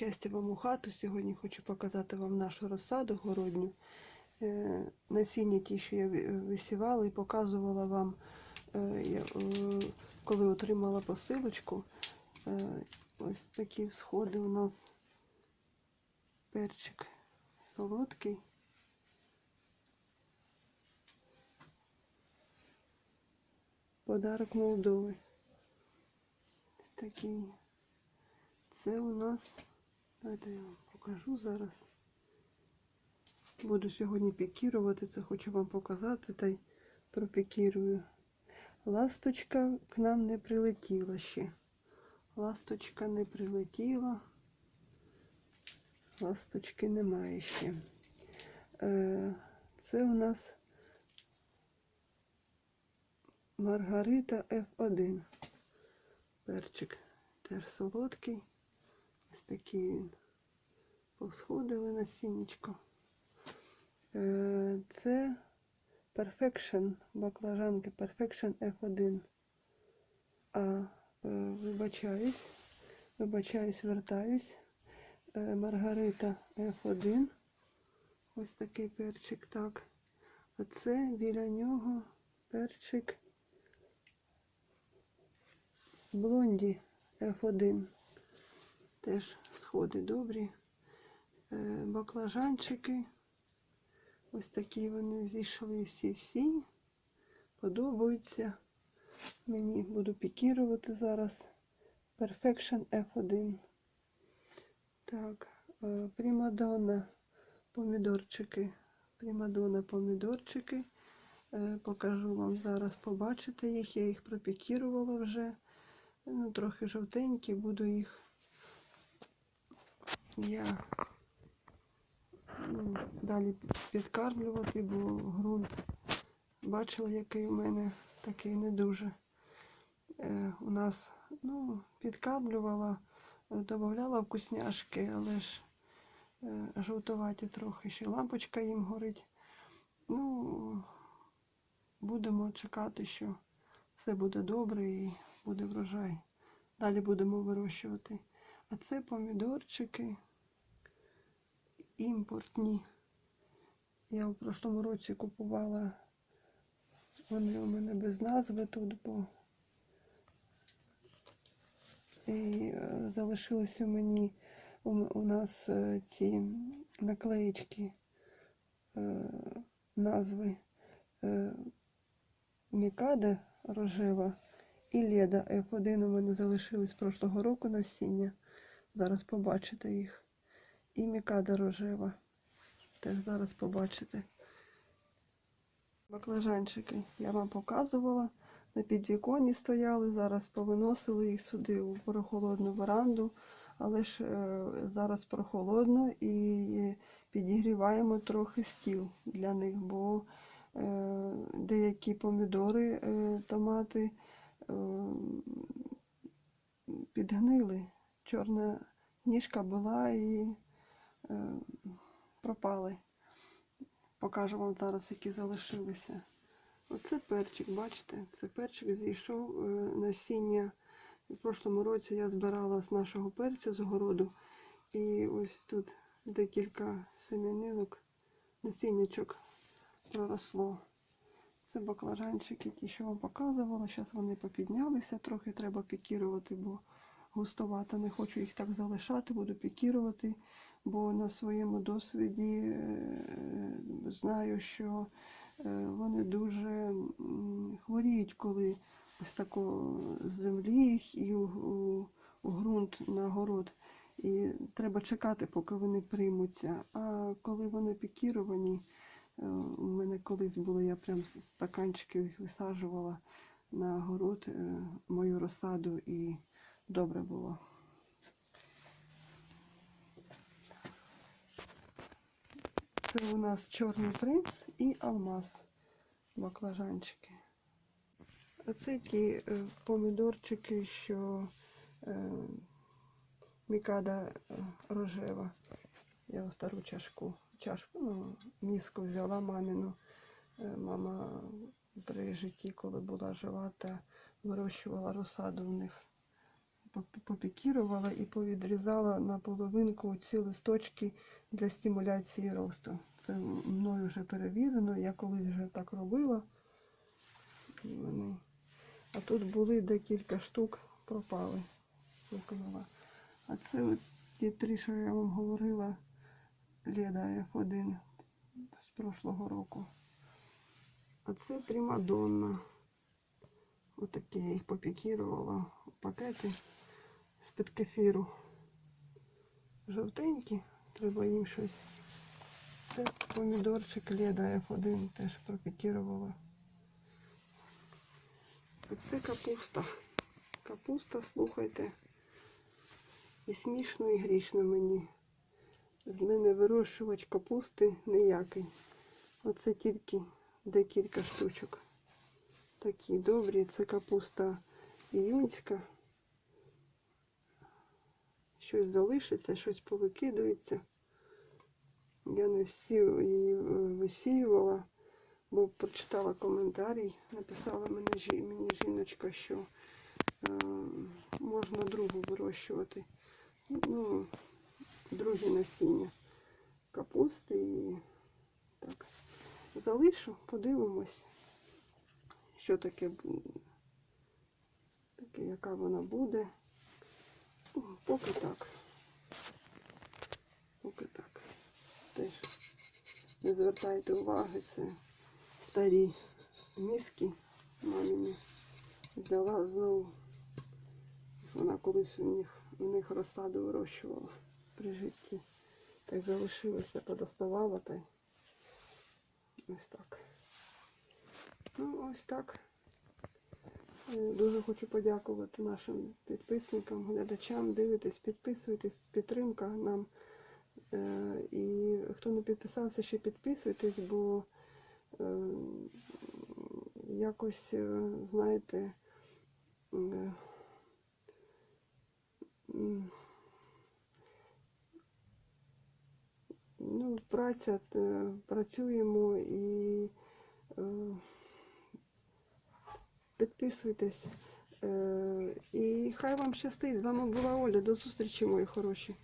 щастя вам у хату. Сьогодні хочу показати вам нашу розсаду городню. Е, Насіння ті, що я висівала і показувала вам, е, е, коли отримала посилочку. Ось такі сходи у нас. Перчик солодкий. Подарок Молдови. Такий. Це у нас, давайте я вам покажу зараз. Буду сьогодні пікірувати, це хочу вам показати та й пропікірую. Ласточка к нам не прилетіла ще. Ласточка не прилетіла. Ласточки немає ще. Е, Це у нас Маргарита F1. Перчик теж солодкий. Ось такий він. Посходили насіннячко. Е, Це Perfection, баклажанки Perfection F1. А, е, вибачаюсь, вибачаюсь, вертаюсь. Е, Маргарита F1. Ось такий перчик, так. А це біля нього перчик Блонді F1. Теж сходи добрі. Е, Баклажанчики. Ось такі вони зійшли всі-всі. Подобаються. Мені буду пікірувати зараз. Perfection F1. Так, е, Примадонна помідорчики. Примадонна помідорчики. Е, Покажу вам зараз, побачите їх. Я їх пропікірувала вже. Ну, трохи жовтенькі, буду їх. Я ну, далі підкармлювати, бо ґрунт бачила, який у мене такий не дуже. Е, у нас ну, підкармлювала, додавала вкусняшки, але ж е, жовтуваті трохи ще лампочка їм горить. Ну, будемо чекати, що все буде добре і буде врожай. Далі будемо вирощувати. А це помідорчики імпортні. Я в прошлому році купувала, вони у мене без назви тут, бо і е, залишилися мені у, у нас е, ці наклеїчки, е, назви Мікада рожева і Леда F1 у мене залишились прошлого року насіння. Зараз побачите їх. І Мікада рожева. Теж зараз побачите. Баклажанчики я вам показувала. На підвіконні стояли, зараз повиносили їх сюди у прохолодну веранду, але ж е, зараз прохолодно і підігріваємо трохи стіл для них, бо е, деякі помідори, е, томати е, підгнили. Чорна ніжка була і пропали. Покажу вам зараз, які залишилися. Оце перчик, бачите? Це перчик зійшов е, насіння. В прошлому році я збирала з нашого перцю з городу. І ось тут декілька семінинок, насіннячок проросло. Це баклажанчики, ті, що вам показувала. Зараз вони попіднялися, трохи треба пікірувати, бо густовато. Не хочу їх так залишати, буду пікірувати, бо на своєму досвіді е, знаю, що е, вони дуже хворіють, коли ось тако з землі їх і у, у, у ґрунт на город. І треба чекати, поки вони приймуться. А коли вони пікіровані, е, у мене колись було, я прям з стаканчиків їх висаджувала на город мою розсаду і добре було. Це у нас чорний принц і алмаз баклажанчики. А це ті е, помідорчики, що е, мікада е, рожева. Я ось стару чашку, чашку, ну, міску взяла мамину. Е, Мама при житті, коли була жива, та вирощувала розсаду в них. Поп- попікірувала і повідрізала на половинку ці листочки для стимуляції росту. Це мною вже перевірено, я колись вже так робила. Вони. А тут були декілька штук, пропали. Викинула. А це от ті три, що я вам говорила, Леда F1 з прошлого року. А це Примадонна. Отакі я їх попікірувала у пакети з-під кефіру. Жовтенькі, треба їм щось. Це помідорчик Леда F1 теж пропікірувала. Це капуста. Капуста, слухайте. І смішно, і грішно мені. З мене вирощувач капусти ніякий. Оце тільки декілька штучок. Такі добрі. Це капуста іюнська. Щось залишиться, щось повикидується. Я не всі її е, висіювала, бо прочитала коментарій, написала мені, мені жіночка, що е, можна другу вирощувати. Ну, другі насіння капусти і так. Залишу, подивимось, що таке, таке яка вона буде. Поки так. Поки так. Теж не звертайте уваги, це старі миски мамині. Взяла знову. Вона колись у них, у них розсаду вирощувала при житті. Та й залишилося, подоставала та й ось так. Ну, ось так. Е, Дуже хочу подякувати нашим підписникам, глядачам. Дивитесь, підписуйтесь, підтримка нам. Е, І хто не підписався, ще підписуйтесь, бо е, якось, знаєте, ну, праця, працюємо і підписуйтесь. І хай вам щастить. З вами була Оля. До зустрічі, мої хороші.